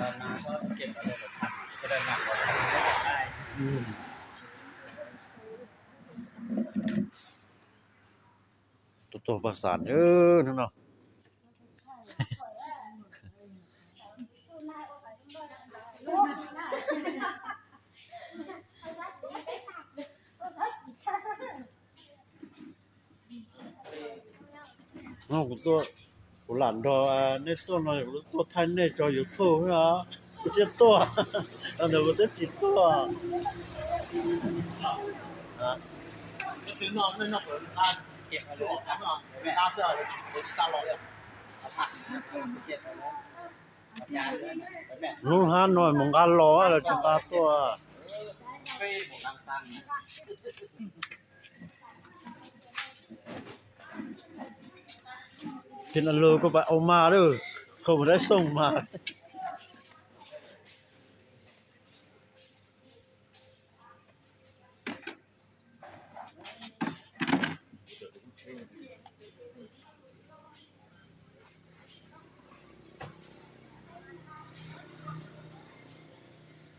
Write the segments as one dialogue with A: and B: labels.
A: ตอนมาก็เก็บอะไรแบบผักก็ได้หนักกว่าผักได้ได้
B: อืมตัวตัวประสานเออนั่นเนาะ nó của tôi của làn đò nên tôi nói của tôi thay nên cho yếu thô hả cái chết to anh đâu có chết chết to à
A: คือนอนไม่นอนเหมือนบ้านเก็บอะไรออกนอนตาเสื้อเลยเดี๋ยวจะซาลอยเลยเอาผักเก็บไปแล้วยา
B: เป็นอโลก็ไปเอามาเด้อเขาได้ส่งมา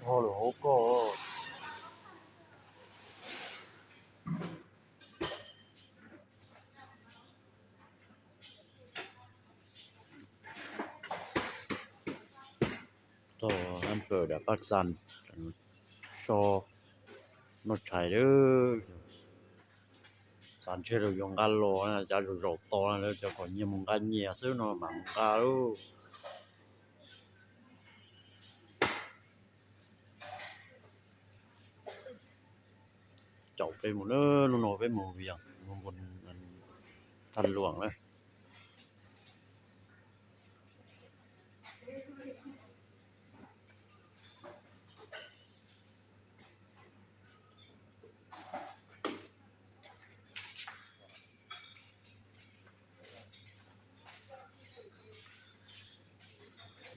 B: โอ้โหก็ำเกิดแบบปักสันโชนดชัยเด้อสารเชื่อเรายองกันโลนะจะหลบตอนะแล้วจะขอเงียมงกันเงียซื้อนอนหมังกาลูจบไปหมดเลยนอนไปหมดเวียงบนทันหลวงเลย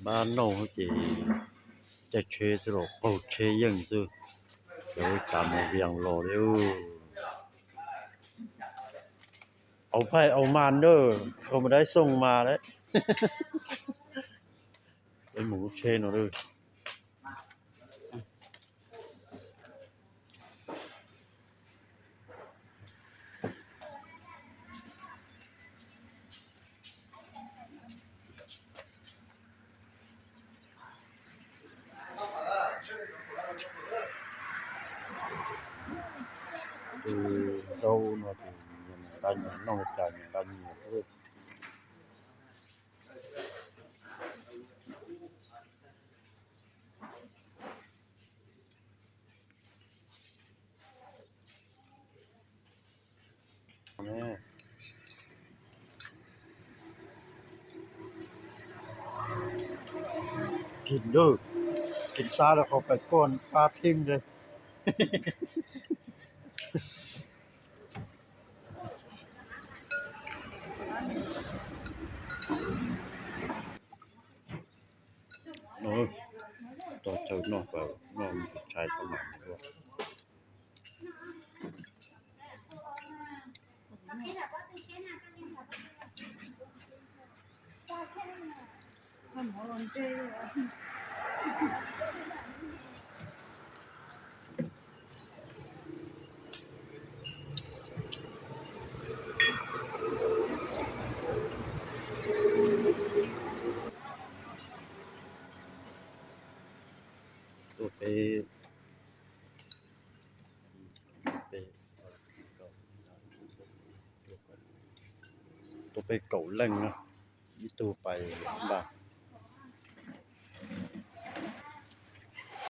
B: ขาจะจะเชื่อตลอเชยังซื้อเดี๋ยวจำเอาเวียงรอเดียวเอาไพ่เอามานเด้อเขาไม่ได้ส่งมาแล้วเป็นหมูเชนเอาเด้อ từ dâu nó thì nhìn đánh nó nó chả nhìn đánh nhiều thôi nè กินเด้อกินซาแล้วเขาไปก้อนปลาทิ้งเลย โอ้ยตัวเจ้านอกแบบนอกมันใช้ประมาณนี้ด้วย
A: ทำหัวร้อนเจ๊เลย
B: ตัวไปตัวไปเก่าเล่งนะมีตัวไปบ้าง